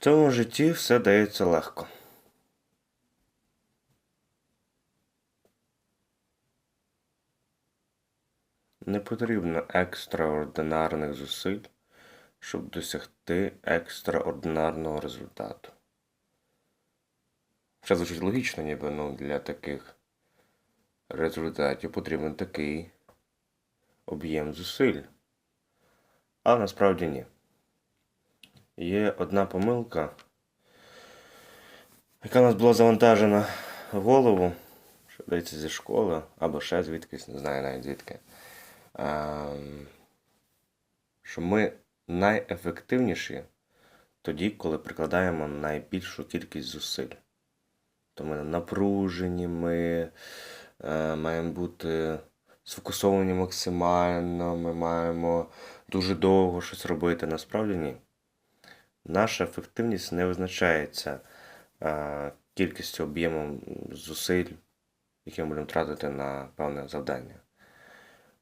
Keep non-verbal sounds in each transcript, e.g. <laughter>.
цьому житті все дається легко. Не потрібно екстраординарних зусиль, щоб досягти екстраординарного результату. Все звучить логічно, ніби ну, для таких результатів потрібен такий об'єм зусиль. Але насправді ні. Є одна помилка, яка у нас була завантажена в голову, що здається зі школи, або ще звідкись, не знаю навіть звідки. Що ми найефективніші тоді, коли прикладаємо найбільшу кількість зусиль. То ми напружені, ми е, маємо бути сфокусовані максимально, ми маємо дуже довго щось робити. Насправді ні. Наша ефективність не визначається кількістю об'ємом зусиль, які ми будемо тратити на певне завдання.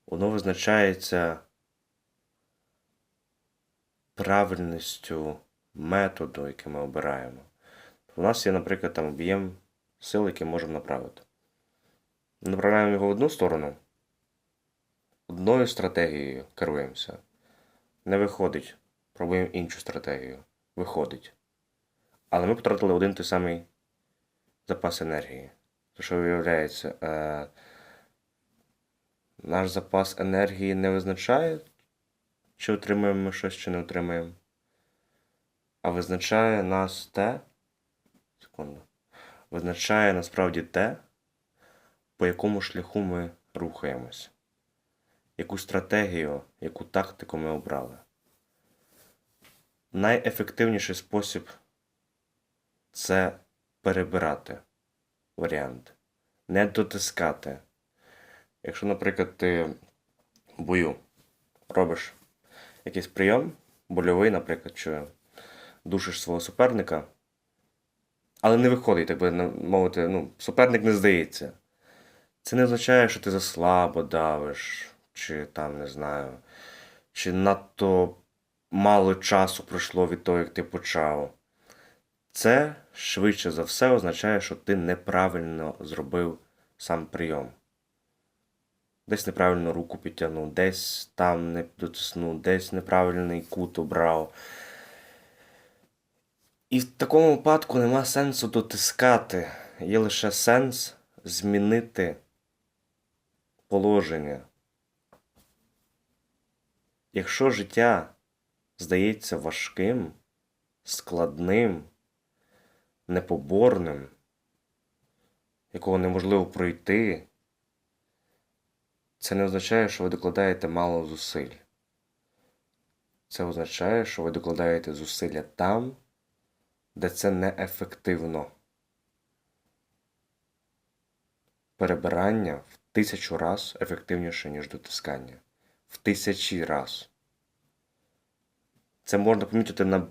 Воно визначається правильністю методу, який ми обираємо. У нас є, наприклад, там об'єм сил, який можемо направити. Направляємо його в одну сторону, одною стратегією керуємося. Не виходить. Пробуємо іншу стратегію. Виходить. Але ми потратили один той самий запас енергії. То що виявляється, е, наш запас енергії не визначає, чи отримуємо ми щось, чи не отримаємо. А визначає нас те. Секунду. Визначає насправді те, по якому шляху ми рухаємось. Яку стратегію, яку тактику ми обрали. Найефективніший спосіб це перебирати варіанти, не дотискати. Якщо, наприклад, ти в бою робиш якийсь прийом, больовий, наприклад, чи душиш свого суперника, але не виходить, так би мовити, ну, суперник не здається. Це не означає, що ти заслабо давиш, чи там, не знаю, чи надто мало часу пройшло від того, як ти почав. Це швидше за все означає, що ти неправильно зробив сам прийом. Десь неправильно руку підтягнув, десь там не дотиснув, десь неправильний кут обрав. І в такому випадку нема сенсу дотискати. Є лише сенс змінити положення. Якщо життя здається важким, складним, непоборним, якого неможливо пройти, це не означає, що ви докладаєте мало зусиль. Це означає, що ви докладаєте зусилля там, де це неефективно. Перебирання в тисячу раз ефективніше, ніж дотискання. В тисячі раз. Це можна помітити на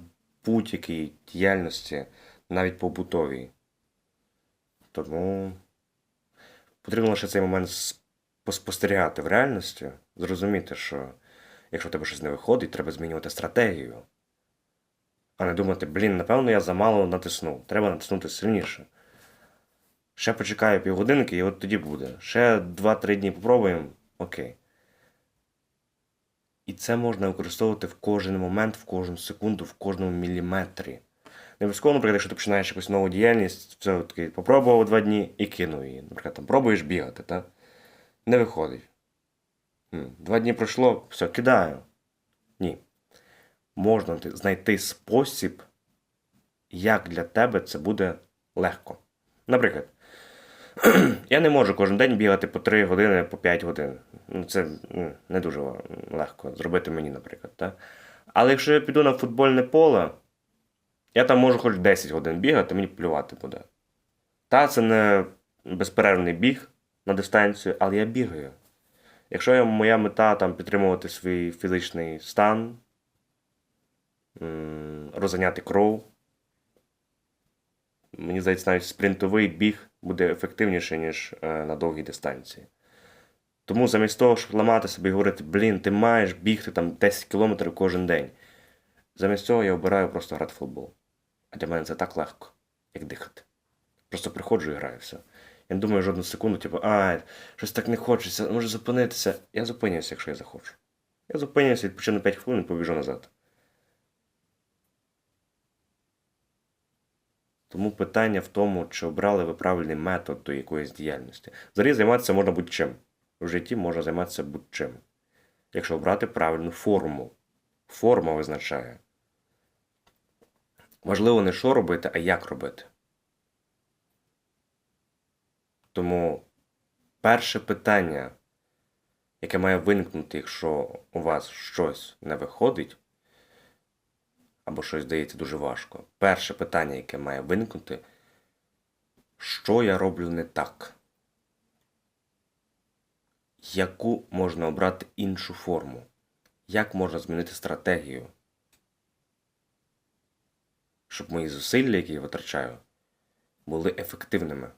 будь-якій діяльності, навіть побутовій. Тому потрібно лише цей момент поспостерігати в реальності, зрозуміти, що якщо в тебе щось не виходить, треба змінювати стратегію. А не думати, блін, напевно, я замало натиснув. Треба натиснути сильніше. Ще почекаю півгодинки і от тоді буде. Ще 2-3 дні попробуємо. Окей. І це можна використовувати в кожен момент, в кожну секунду, в кожному міліметрі. Не обов'язково, наприклад, якщо ти починаєш якусь нову діяльність, це такий попробував два дні і кинув її. Наприклад, там пробуєш бігати, та? не виходить. Два дні пройшло, все, кидаю. Ні. Можна знайти спосіб, як для тебе це буде легко. Наприклад, <clears throat> я не можу кожен день бігати по 3 години, по 5 годин. Ну, Це не дуже легко зробити мені, наприклад. Так? Але якщо я піду на футбольне поле, я там можу хоч 10 годин бігати, мені плювати буде. Та, це не безперервний біг на дистанцію, але я бігаю. Якщо моя мета там підтримувати свій фізичний стан, розганяти кров, мені здається, навіть спринтовий біг буде ефективніше, ніж е, на довгій дистанції. Тому замість того, щоб ламати себе і говорити, блін, ти маєш бігти там 10 кілометрів кожен день. Замість цього я обираю просто грати в футбол. А для мене це так легко, як дихати. Просто приходжу і граю все. Я не думаю жодну секунду, типу, а, щось так не хочеться, може зупинитися. Я зупинюся, якщо я захочу. Я зупинюся, відпочину 5 хвилин і побіжу назад. Тому питання в тому, чи обрали ви правильний метод до якоїсь діяльності. Взагалі займатися можна будь-чим. В житті можна займатися будь-чим. Якщо обрати правильну форму. Форма визначає. Важливо не що робити, а як робити. Тому перше питання, яке має виникнути, якщо у вас щось не виходить, або щось здається дуже важко. Перше питання, яке має виникнути, що я роблю не так? Яку можна обрати іншу форму? Як можна змінити стратегію? Щоб мої зусилля, які я витрачаю, були ефективними.